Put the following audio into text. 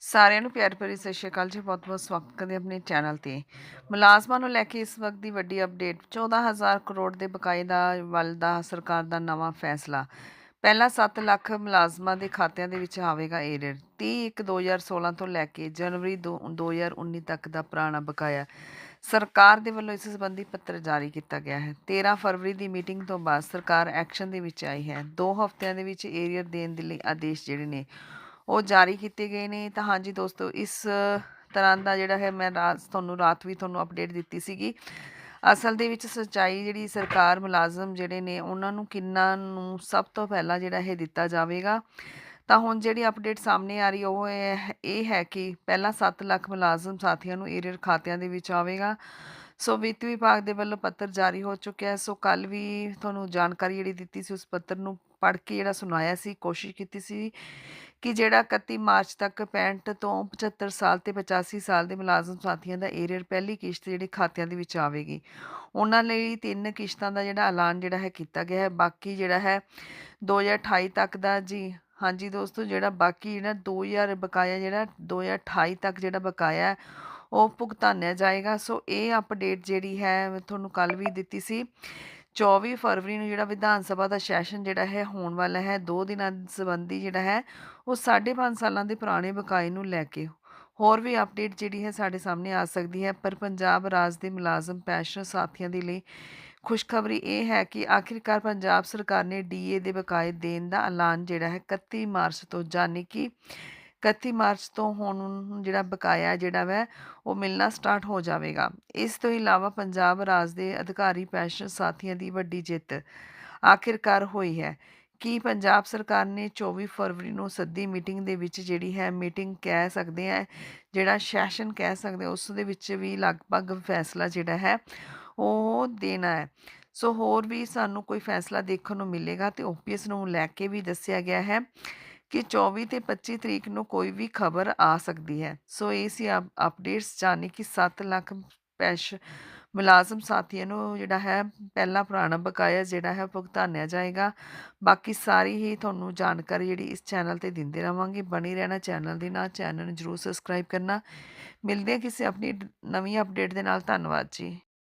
ਸਾਰਿਆਂ ਨੂੰ ਪਿਆਰ ਭਰੀ ਸਤਿ ਸ਼੍ਰੀ ਅਕਾਲ ਜੀ। ਬਹੁਤ-ਬਹੁਤ ਸਵਾਗਤ ਕਰਦੇ ਆਪਣੇ ਚੈਨਲ ਤੇ। ਮੁਲਾਜ਼ਮਾਂ ਨੂੰ ਲੈ ਕੇ ਇਸ ਵਕਤ ਦੀ ਵੱਡੀ ਅਪਡੇਟ 14000 ਕਰੋੜ ਦੇ ਬਕਾਏ ਦਾ ਵੱਲ ਦਾ ਸਰਕਾਰ ਦਾ ਨਵਾਂ ਫੈਸਲਾ। ਪਹਿਲਾਂ 7 ਲੱਖ ਮੁਲਾਜ਼ਮਾਂ ਦੇ ਖਾਤਿਆਂ ਦੇ ਵਿੱਚ ਆਵੇਗਾ ਏਰਰ। 30 ਇੱਕ 2016 ਤੋਂ ਲੈ ਕੇ ਜਨਵਰੀ ਦੋ- 2019 ਤੱਕ ਦਾ ਪੁਰਾਣਾ ਬਕਾਇਆ ਸਰਕਾਰ ਦੇ ਵੱਲੋਂ ਇਸ ਸੰਬੰਧੀ ਪੱਤਰ ਜਾਰੀ ਕੀਤਾ ਗਿਆ ਹੈ। 13 ਫਰਵਰੀ ਦੀ ਮੀਟਿੰਗ ਤੋਂ ਬਾਅਦ ਸਰਕਾਰ ਐਕਸ਼ਨ ਦੇ ਵਿੱਚ ਆਈ ਹੈ। 2 ਹਫ਼ਤਿਆਂ ਦੇ ਵਿੱਚ ਏਰੀਅਰ ਦੇਣ ਦੇ ਲਈ ਆਦੇਸ਼ ਜਿਹੜੇ ਨੇ ਉਹ ਜਾਰੀ ਕੀਤੇ ਗਏ ਨੇ। ਤਾਂ ਹਾਂਜੀ ਦੋਸਤੋ, ਇਸ ਤਰ੍ਹਾਂ ਦਾ ਜਿਹੜਾ ਹੈ, ਮੈਂ ਰਾਤ, ਤੁਹਾਨੂੰ ਰਾਤ ਵੀ ਤੁਹਾਨੂੰ ਅਪਡੇਟ ਦਿੱਤੀ ਸੀਗੀ। ਅਸਲ ਦੇ ਵਿੱਚ ਸੱਚਾਈ ਜਿਹੜੀ ਸਰਕਾਰ ਮੁਲਾਜ਼ਮ ਜਿਹੜੇ ਨੇ, ਉਹਨਾਂ ਨੂੰ ਕਿੰਨਾ ਨੂੰ ਸਭ ਤੋਂ ਪਹਿਲਾਂ ਜਿਹੜਾ ਇਹ ਦਿੱਤਾ ਜਾਵੇਗਾ। ਤਾਂ ਹੁਣ ਜਿਹੜੀ ਅਪਡੇਟ ਸਾਹਮਣੇ ਆ ਰਹੀ, ਉਹ ਇਹ ਹੈ ਕਿ ਪਹਿਲਾਂ 7 ਲੱਖ ਮੁਲਾਜ਼ਮ ਸਾਥੀਆਂ ਨੂੰ ਏਰੀਅਰ ਖਾਤਿਆਂ ਦੇ ਵਿੱਚ ਆਵੇਗਾ। ਸੋ ਵਿੱਤ ਵਿਭਾਗ ਦੇ ਵੱਲੋਂ ਪੱਤਰ ਜਾਰੀ ਹੋ ਚੁੱਕਿਆ ਹੈ। ਸੋ ਕੱਲ ਵੀ ਤੁਹਾਨੂੰ ਜਾਣਕਾਰੀ ਜਿਹੜੀ ਦਿੱਤੀ ਸੀ, ਉਸ ਪੱਤਰ ਨੂੰ ਪੜ੍ਹ ਕੇ ਜਿਹੜਾ ਸੁਣਾਇਆ ਸੀ, ਕੋਸ਼ਿਸ਼ ਕੀਤੀ ਸੀ ਕਿ ਜਿਹੜਾ 31 ਮਾਰਚ ਤੱਕ 65 ਤੋਂ 75 ਸਾਲ ਤੇ 85 ਸਾਲ ਦੇ ਮੁਲਾਜ਼ਮ ਸਾਥੀਆਂ ਦਾ ਏਰੀਅਰ ਪਹਿਲੀ ਕਿਸ਼ਤ ਜਿਹੜੀ ਖਾਤਿਆਂ ਦੇ ਵਿੱਚ ਆਵੇਗੀ। ਉਹਨਾਂ ਲਈ ਤਿੰਨ ਕਿਸ਼ਤਾਂ ਦਾ ਜਿਹੜਾ ਐਲਾਨ ਜਿਹੜਾ ਹੈ ਕੀਤਾ ਗਿਆ ਹੈ। ਬਾਕੀ ਜਿਹੜਾ ਹੈ 2028 ਤੱਕ ਦਾ ਜੀ, ਹਾਂਜੀ ਦੋਸਤੋ, ਜਿਹੜਾ ਬਾਕੀ ਜਿਹੜਾ 2000 ਬਕਾਇਆ ਜਿਹੜਾ 2028 ਤੱਕ ਜਿਹੜਾ ਬਕਾਇਆ ਉਹ ਭੁਗਤਾਨਿਆ ਜਾਏਗਾ। ਸੋ ਇਹ ਅਪਡੇਟ ਜਿਹੜੀ ਹੈ, ਮੈਂ ਤੁਹਾਨੂੰ ਕੱਲ ਵੀ ਦਿੱਤੀ ਸੀ। 24 ਫਰਵਰੀ ਨੂੰ ਜਿਹੜਾ ਵਿਧਾਨ ਸਭਾ ਦਾ ਸੈਸ਼ਨ ਜਿਹੜਾ ਹੈ, ਹੋਣ ਵਾਲਾ ਹੈ, ਦੋ ਦਿਨਾਂ ਸੰਬੰਧੀ ਜਿਹੜਾ ਹੈ, ਉਹ 5.5 ਸਾਲਾਂ ਦੇ ਪੁਰਾਣੇ ਬਕਾਏ ਨੂੰ ਲੈ ਕੇ ਹੋਰ ਵੀ ਅਪਡੇਟ ਜਿਹੜੀ ਹੈ ਸਾਡੇ ਸਾਹਮਣੇ ਆ ਸਕਦੀ ਹੈ, ਪਰ ਪੰਜਾਬ ਰਾਜ ਦੇ ਮੁਲਾਜ਼ਮ, ਪੈਨਸ਼ਨ ਸਾਥੀਆਂ ਦੇ ਲਈ ਖੁਸ਼ਖਬਰੀ ਇਹ ਹੈ ਕਿ ਆਖਿਰਕਾਰ ਪੰਜਾਬ ਸਰਕਾਰ ਨੇ ਡੀਏ ਦੇ ਬਕਾਏ ਦੇਣ ਦਾ ਐਲਾਨ ਜਿਹੜਾ ਹੈ 31 ਮਾਰਚ ਤੋਂ ਯਾਨੀ ਕਿ 31 ਮਾਰਚ ਤੋਂ ਹੁਣ ਜਿਹੜਾ ਬਕਾਇਆ ਜਿਹੜਾ ਵੈ, ਉਹ ਮਿਲਣਾ ਸਟਾਰਟ ਹੋ ਜਾਵੇਗਾ। ਇਸ ਤੋਂ ਇਲਾਵਾ ਪੰਜਾਬ ਰਾਜ ਦੇ ਅਧਿਕਾਰੀ, ਪੈਨਸ਼ਨ ਸਾਥੀਆਂ ਦੀ ਵੱਡੀ ਜਿੱਤ ਆਖਿਰਕਾਰ ਹੋਈ ਹੈ। ਕੀ ਪੰਜਾਬ ਸਰਕਾਰ ਨੇ 24 ਫਰਵਰੀ ਨੂੰ ਸੱਦੀ ਮੀਟਿੰਗ ਦੇ ਵਿੱਚ ਜਿਹੜੀ ਹੈ ਮੀਟਿੰਗ ਕਹਿ ਸਕਦੇ ਆ ਜਿਹੜਾ ਸੈਸ਼ਨ ਕਹਿ ਸਕਦੇ ਉਸ ਦੇ ਵਿੱਚ ਵੀ ਲਗਭਗ ਫੈਸਲਾ ਜਿਹੜਾ ਹੈ ਉਹ ਦੇਣਾ ਹੈ। ਸੋ ਹੋਰ ਵੀ ਸਾਨੂੰ ਕੋਈ ਫੈਸਲਾ ਦੇਖਣ ਨੂੰ ਮਿਲੇਗਾ ਤੇ ਓਪੀਐਸ ਨੂੰ ਲੈ ਕੇ ਵੀ ਦੱਸਿਆ ਗਿਆ ਹੈ ਕਿ 24 ਤੇ 25 ਤਰੀਕ ਨੂੰ ਕੋਈ ਵੀ ਖਬਰ ਆ ਸਕਦੀ ਹੈ। ਸੋ ਇਹ ਸੀ ਅਪਡੇਟਸ ਜਾਣੀ ਕਿ 7 ਲੱਖ ਪੈਸ਼ ਮੁਲਾਜ਼ਮ ਸਾਥੀਆਂ ਨੂੰ ਜਿਹੜਾ ਹੈ, ਪਹਿਲਾ ਪੁਰਾਣਾ ਬਕਾਇਆ ਜਿਹੜਾ ਹੈ ਭੁਗਤਾਨਿਆ ਜਾਏਗਾ। ਬਾਕੀ ਸਾਰੀ ਹੀ ਤੁਹਾਨੂੰ ਜਾਣਕਾਰੀ ਜਿਹੜੀ ਇਸ ਚੈਨਲ ਤੇ ਦਿੰਦੇ ਰਵਾਂਗੇ। ਬਣੀ ਰਹਿਣਾ ਚੈਨਲ ਦੇ ਨਾਲ, ਚੈਨਲ ਨੂੰ ਜਰੂਰ ਸਬਸਕ੍ਰਾਈਬ ਕਰਨਾ। ਮਿਲਦੇ ਹਾਂ ਕਿਸੇ ਆਪਣੀ ਨਵੀਂ ਅਪਡੇਟ ਦੇ ਨਾਲ। ਧੰਨਵਾਦ ਜੀ।